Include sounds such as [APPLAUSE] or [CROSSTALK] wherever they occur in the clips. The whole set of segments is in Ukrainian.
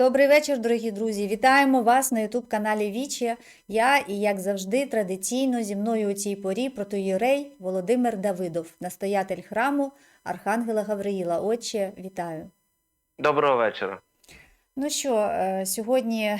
Добрий вечір, дорогі друзі! Вітаємо вас на youtube каналі Вічі. Я і, як завжди, традиційно зі мною у цій порі протоїрей Володимир Давидов, настоятель храму Архангела Гавриїла. Отче, вітаю! Доброго вечора. Ну що, е, сьогодні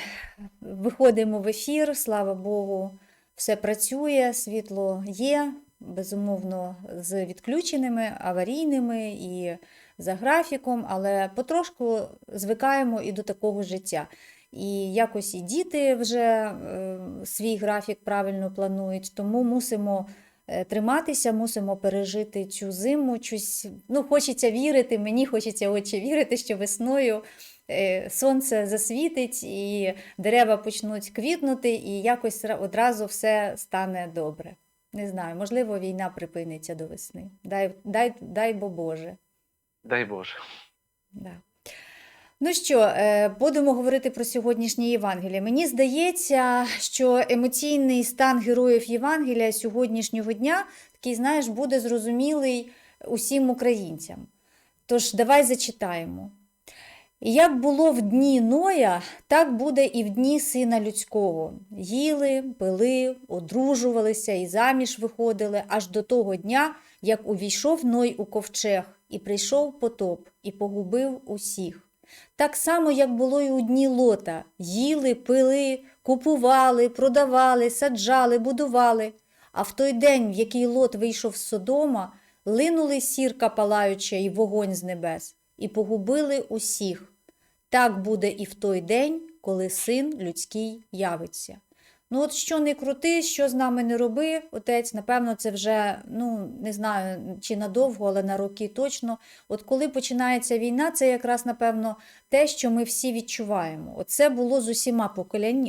виходимо в ефір, слава Богу, все працює, світло є, безумовно, з відключеними, аварійними і за графіком, але потрошку звикаємо і до такого життя. І якось і діти вже е, свій графік правильно планують, тому мусимо е, триматися, мусимо пережити цю зиму. Чусь, ну, хочеться вірити, мені хочеться очі вірити, що весною е, сонце засвітить і дерева почнуть квітнути, і якось одразу все стане добре. Не знаю, можливо, війна припиниться до весни. Дай, дай, дай бо Боже. Дай Боже. Да. Ну що, е, будемо говорити про сьогоднішнє Євангеліє. Мені здається, що емоційний стан героїв Євангелія сьогоднішнього дня такий, знаєш, буде зрозумілий усім українцям. Тож давай зачитаємо. Як було в дні Ноя, так буде і в дні сина людського. Їли, пили, одружувалися і заміж виходили аж до того дня, як увійшов Ной у ковчег, і прийшов потоп, і погубив усіх. Так само, як було і у дні лота: їли, пили, купували, продавали, саджали, будували. А в той день, в який лот вийшов з Содома, линули сірка палаюча і вогонь з небес, і погубили усіх. Так буде і в той день, коли син людський явиться. Ну, от що не крути, що з нами не роби, отець, напевно, це вже, ну, не знаю, чи надовго, але на роки точно. От коли починається війна, це якраз, напевно, те, що ми всі відчуваємо. Оце було з усіма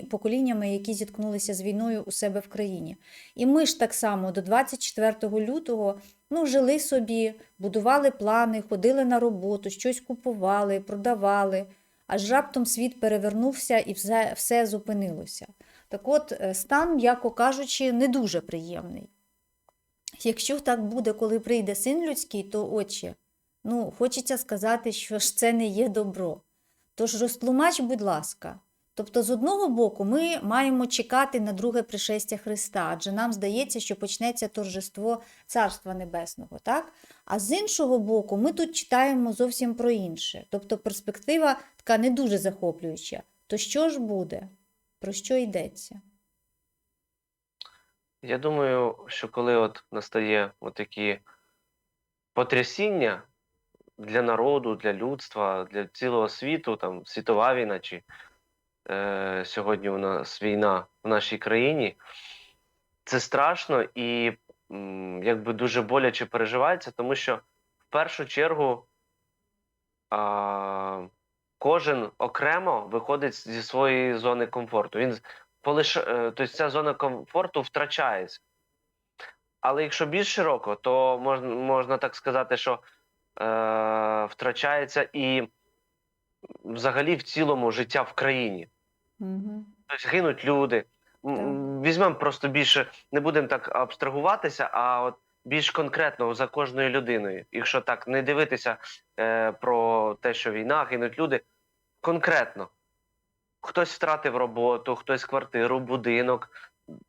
поколіннями, які зіткнулися з війною у себе в країні. І ми ж так само до 24 лютого ну, жили собі, будували плани, ходили на роботу, щось купували, продавали. Аж раптом світ перевернувся і все, все зупинилося. Так от, е, стан, м'яко кажучи, не дуже приємний. Якщо так буде, коли прийде син людський, то отче, ну, хочеться сказати, що ж це не є добро. Тож розтлумач, будь ласка. Тобто, з одного боку, ми маємо чекати на друге пришестя Христа, адже нам здається, що почнеться торжество Царства Небесного, так? А з іншого боку, ми тут читаємо зовсім про інше. Тобто перспектива така не дуже захоплююча. То що ж буде? Про що йдеться? Я думаю, що коли от настає от такі потрясіння для народу, для людства, для цілого світу, там світова війна, чи е, сьогодні у нас війна в нашій країні, це страшно і м, якби дуже боляче переживається, тому що в першу чергу кожен окремо виходить зі своєї зони комфорту. Він полиш... е, тобто ця зона комфорту втрачається. Але якщо більш широко, то можна, можна так сказати, що е, втрачається і взагалі в цілому життя в країні. Угу. Тобто гинуть люди. М, Візьмемо просто більше, не будемо так абстрагуватися, а от більш конкретно за кожною людиною. Якщо так не дивитися е, про те, що війна, гинуть люди, конкретно. Хтось втратив роботу, хтось квартиру, будинок.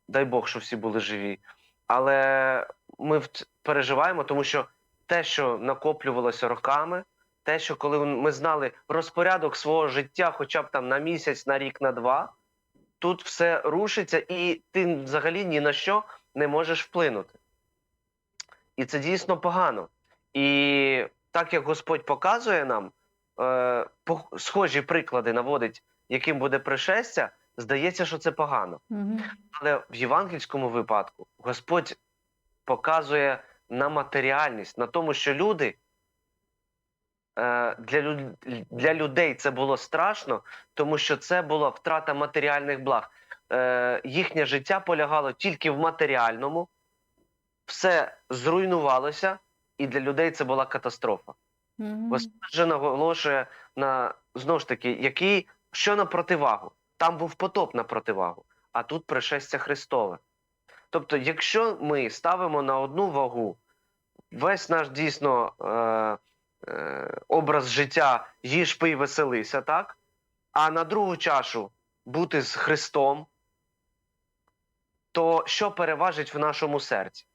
Дай Бог, що всі були живі. Але ми переживаємо, тому що те, що накоплювалося роками, те, що коли ми знали розпорядок свого життя, хоча б там на місяць, на рік, на два, тут все рушиться, і ти взагалі ні на що не можеш вплинути. І це дійсно погано. І так як Господь показує нам, е, схожі приклади наводить, яким буде пришестя, здається, що це погано. Угу. Але в євангельському випадку Господь показує на матеріальність, на тому, що люди е, для, люд, для людей це було страшно, тому що це була втрата матеріальних благ. Е, їхнє життя полягало тільки в матеріальному, все зруйнувалося, і для людей це була катастрофа. Господь же наголошує на знову ж таки, який що на противагу. Там був потоп на противагу, а тут пришестя Христове. Тобто, якщо ми ставимо на одну вагу весь наш дійсно е, е, образ життя їж пий, веселися, так? а на другу чашу бути з Христом, то що переважить в нашому серці?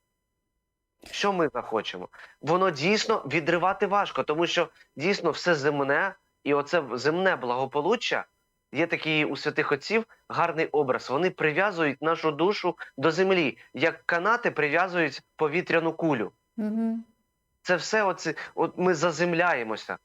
Що ми захочемо? Воно дійсно відривати важко, тому що дійсно все земне, і оце земне благополуччя є такий у святих отців гарний образ. Вони прив'язують нашу душу до землі, як канати прив'язують повітряну кулю. Угу. Це все оце, от ми заземляємося.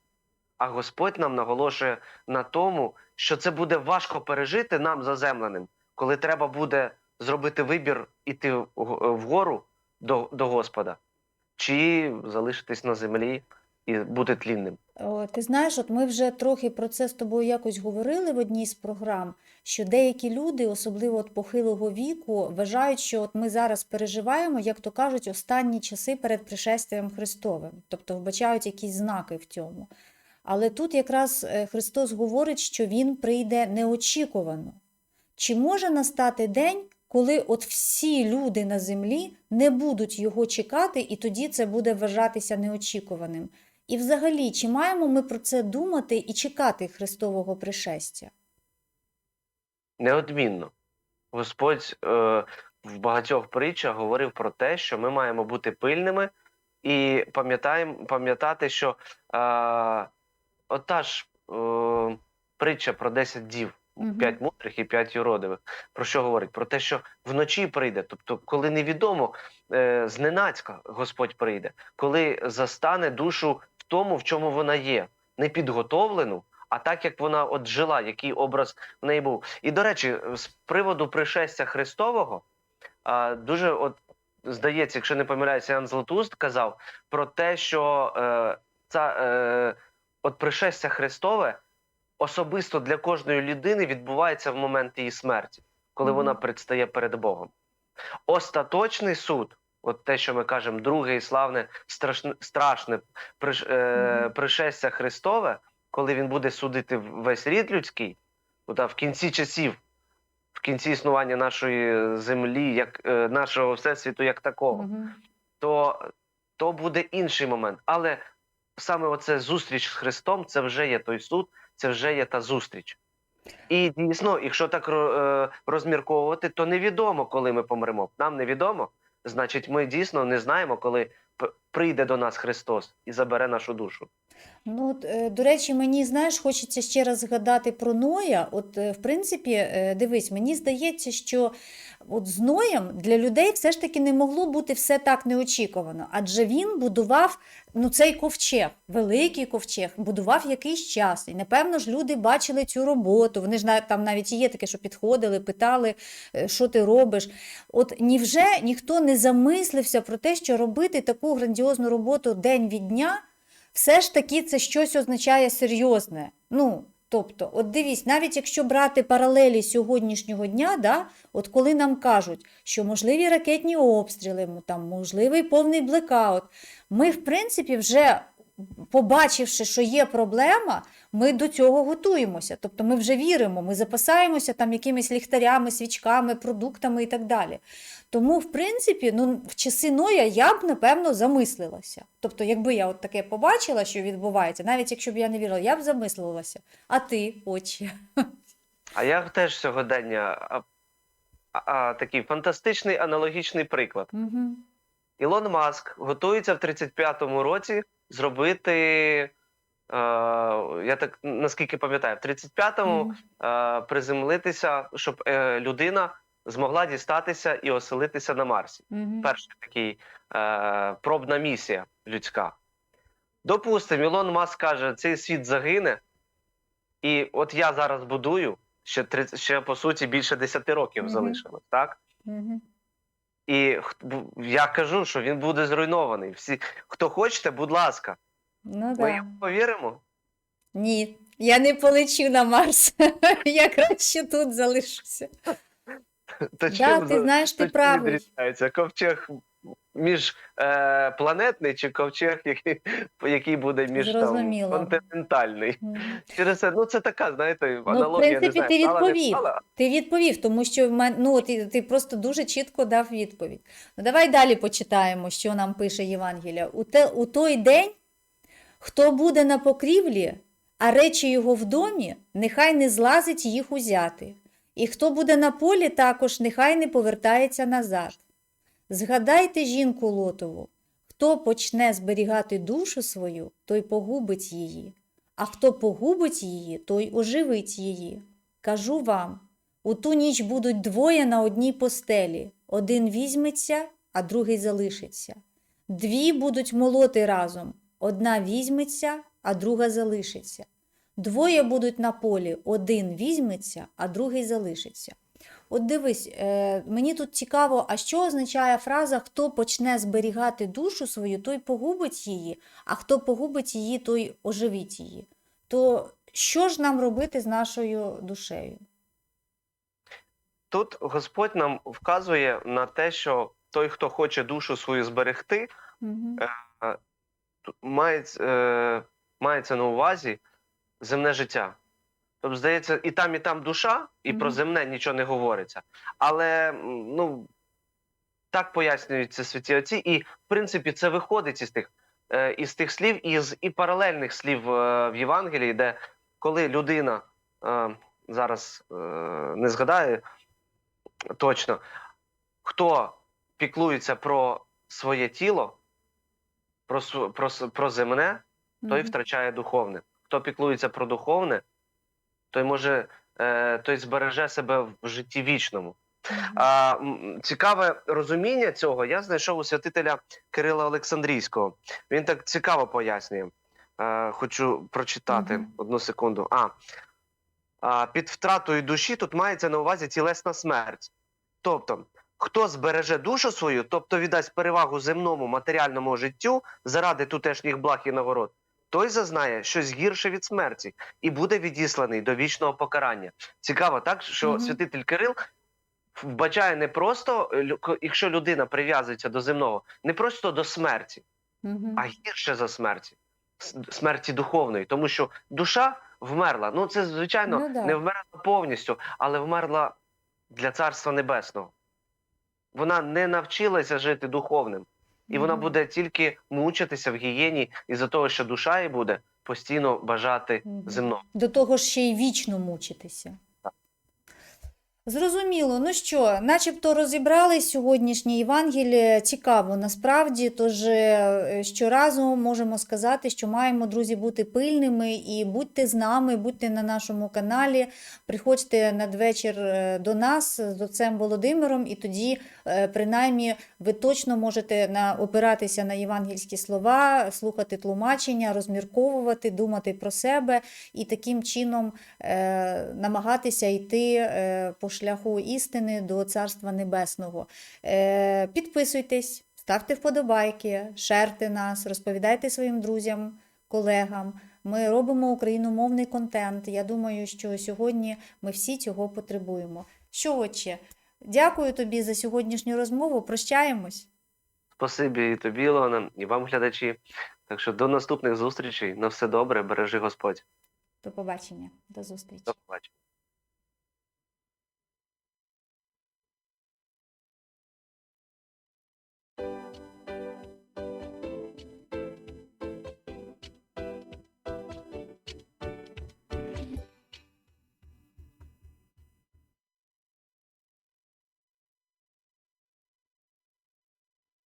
А Господь нам наголошує на тому, що це буде важко пережити нам заземленим, коли треба буде зробити вибір іти вгору до, до Господа, чи залишитись на землі і бути тлінним. Ти знаєш, от ми вже трохи про це з тобою якось говорили в одній з програм, що деякі люди, особливо от похилого віку, вважають, що от ми зараз переживаємо, як то кажуть, останні часи перед пришестям Христовим, тобто вбачають якісь знаки в цьому. Але тут якраз е, Христос говорить, що Він прийде неочікувано. Чи може настати день, коли от всі люди на землі не будуть його чекати, і тоді це буде вважатися неочікуваним? І взагалі, чи маємо ми про це думати і чекати Христового пришестя? Неодмінно. Господь е, в багатьох притчах говорив про те, що ми маємо бути пильними і пам'ятати, що е, ота ж е, притча про 10 дів, Мгм. 5 мудрих і 5 юродивих, про що говорить? Про те, що вночі прийде, тобто, коли невідомо, е, зненацька Господь прийде, коли застане душу в тому, в чому вона є, не підготовлену, а так як вона от жила, який образ в неї був. І до речі, з приводу пришестя Христового, а, дуже от здається, якщо не помиляюся, Ян Златуст казав про те, що е, ця, е, от пришестя Христове особисто для кожної людини відбувається в момент її смерті, коли Мгм. вона предстає перед Богом. Остаточний суд, от те, що ми кажемо, друге і славне, страшне, страшне приш, е, Мгм. пришестя Христове, коли він буде судити весь рід людський, от, а в кінці часів, в кінці існування нашої землі, як е, нашого всесвіту, як такого, Мгм. то, то буде інший момент. Але саме оце зустріч з Христом, це вже є той суд, це вже є та зустріч. І дійсно, якщо так е, розмірковувати, то невідомо, коли ми помремо. Нам невідомо. Значить, ми дійсно не знаємо, коли прийде до нас Христос і забере нашу душу. Ну, е, до речі, мені, знаєш, хочеться ще раз згадати про Ноя. От, е, в принципі, е, дивись, мені здається, що от з Ноєм для людей все ж таки не могло бути все так неочікувано, адже він будував ну, цей ковчег, великий ковчег, будував якийсь час. І, напевно ж, люди бачили цю роботу. Вони ж там навіть є таке, що підходили, питали, що ти робиш. От невже ніхто не замислився про те, що робити таку грандіозну роботу день від дня? все ж таки це щось означає серйозне. Ну, тобто, от дивись, навіть якщо брати паралелі сьогоднішнього дня, да, от коли нам кажуть, що можливі ракетні обстріли, там, можливий повний блекаут, ми, в принципі, вже побачивши, що є проблема, ми до цього готуємося. Тобто ми вже віримо, ми запасаємося там якимись ліхтарями, свічками, продуктами і так далі. Тому, в принципі, ну, в часи Ноя я б, напевно, замислилася. Тобто, якби я от таке побачила, що відбувається, навіть якщо б я не вірила, я б замислилася. А ти, очі. А я теж сьогодення а, а, такий фантастичний аналогічний приклад. Угу. Ілон Маск готується в 35-му році зробити. Е, я так наскільки пам'ятаю, в 35-му е, приземлитися, щоб е, людина змогла дістатися і оселитися на Марсі. Угу. Перша такий е, пробна місія людська. Допустимо, Ілон Маск каже, цей світ загине, і от я зараз будую ще 30, ще по суті більше 10 років Мгм. залишилось, так? Угу. І я кажу, що він буде зруйнований. Всі, хто хочете, будь ласка, Ну, ми да. йому повіримо. Ні, я не полечу на Марс. [LAUGHS] я краще тут залишуся. [LAUGHS] То Да, чим ти знаєш, ти правий. Ковчег між е, планетний чи ковчег, який, який буде між там, континентальний. Мгм. Через це, ну це така, знаєте, Ну, в принципі, не знаю, ти стала, відповів. стала. Ти відповів, тому що ну, ти, ти просто дуже чітко дав відповідь. Ну, давай далі почитаємо, що нам пише Євангелія. У, те, у той день, хто буде на покрівлі, а речі його в домі, нехай не злазить їх узяти. І хто буде на полі, також нехай не повертається назад. Згадайте жінку Лотову, хто почне зберігати душу свою, той погубить її, а хто погубить її, той оживить її. Кажу вам, у ту ніч будуть двоє на одній постелі, один візьметься, а другий залишиться. Дві будуть молоти разом, одна візьметься, а друга залишиться. Двоє будуть на полі, один візьметься, а другий залишиться. От дивись, е, мені тут цікаво, а що означає фраза хто почне зберігати душу свою, той погубить її, а хто погубить її, той оживить її. То що ж нам робити з нашою душею? Тут Господь нам вказує на те, що той, хто хоче душу свою зберегти, Угу. тут мається, е, мається на увазі земне життя. Тобто, здається, і там, і там душа, і про земне нічого не говориться. Але ну, так пояснюються святі отці, і в принципі це виходить із тих, е, із тих слів, із і паралельних слів е, в Євангелії, де коли людина е, зараз не згадає точно, хто піклується про своє тіло, про, про, про земне, той втрачає духовне. Хто піклується про духовне, той може е, той збереже себе в житті вічному. А, цікаве розуміння цього я знайшов у святителя Кирила Олександрійського. Він так цікаво пояснює. Е, хочу прочитати Мгм. одну секунду. А, а, під втратою душі тут мається на увазі тілесна смерть. Тобто, хто збереже душу свою, тобто віддасть перевагу земному матеріальному життю заради тутешніх благ і нагород, той зазнає щось гірше від смерті і буде відісланий до вічного покарання. Цікаво, так що Мгм. святитель Кирил вбачає не просто, е, якщо людина прив'язується до земного, не просто до смерті, Угу. а гірше за смерті, смерті духовної, тому що душа вмерла. Ну це звичайно Ну да. не вмерла повністю, але вмерла для царства небесного. Вона не навчилася жити духовним, і вона буде тільки мучитися в гієні із-за того, що душа їй буде постійно бажати земного. До того ж ще й вічно мучитися. Зрозуміло, ну що, начебто розібрали сьогоднішнє Євангеліє. Цікаво насправді. Тож е, щоразу можемо сказати, що маємо, друзі, бути пильними і будьте з нами, будьте на нашому каналі. Приходьте надвечір е, до нас з отцем Володимиром, і тоді, е, принаймні, ви точно можете на, опиратися на євангельські слова, слухати тлумачення, розмірковувати, думати про себе і таким чином намагатися йти по шляху істини до Царства Небесного. Е, підписуйтесь, ставте вподобайки, шерте нас, розповідайте своїм друзям, колегам. Ми робимо україномовний контент. Я думаю, що сьогодні ми всі цього потребуємо. Що, отче, дякую тобі за сьогоднішню розмову. Прощаємось. Спасибі і тобі, Ілона, і вам, глядачі. Так що до наступних зустрічей. На все добре, бережи Господь. До побачення, до зустрічі. До побачення.